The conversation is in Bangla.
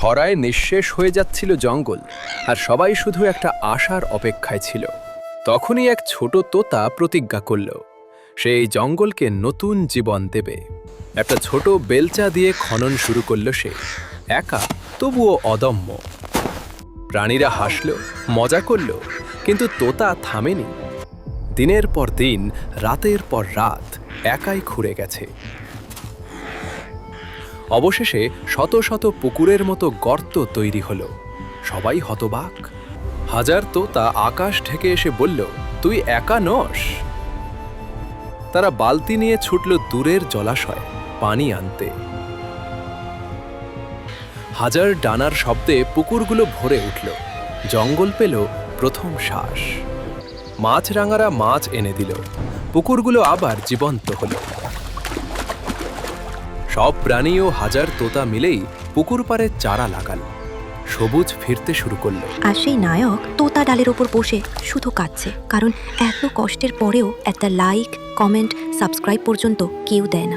খরায় নিঃশেষ হয়ে যাচ্ছিল জঙ্গল, আর সবাই শুধু একটা আশার অপেক্ষায় ছিল। তখনই এক ছোট তোতা প্রতিজ্ঞা করল, সে এই জঙ্গলকে নতুন জীবন দেবে। একটা ছোট বেলচা দিয়ে খনন শুরু করল সে, একা, তবুও অদম্য। প্রাণীরা হাসল, মজা করল, কিন্তু তোতা থামেনি। দিনের পর দিন, রাতের পর রাত, একাই খুঁড়ে গেছে। অবশেষে শত শত পুকুরের মতো গর্ত তৈরি হলো। সবাই হতবাক। হাজার তো তা আকাশ ঢেকে এসে বলল, তুই একা নস? তারা বালতি নিয়ে ছুটল দূরের জলাশয় পানি আনতে। হাজার ডানার শব্দে পুকুরগুলো ভরে উঠল। জঙ্গল পেল প্রথম শ্বাস। মাছরাঙারা মাছ এনে দিল। পুকুরগুলো আবার জীবন্ত হলো। সব প্রাণী ও হাজার তোতা মিলেই পুকুর পাড়ে চারা লাগাল। সবুজ ফিরতে শুরু করল। আর সেই নায়ক তোতা ডালের ওপর বসে শুধু কাঁদছে, কারণ এত কষ্টের পরেও একটা লাইক কমেন্ট সাবস্ক্রাইব পর্যন্ত কেউ দেয় না।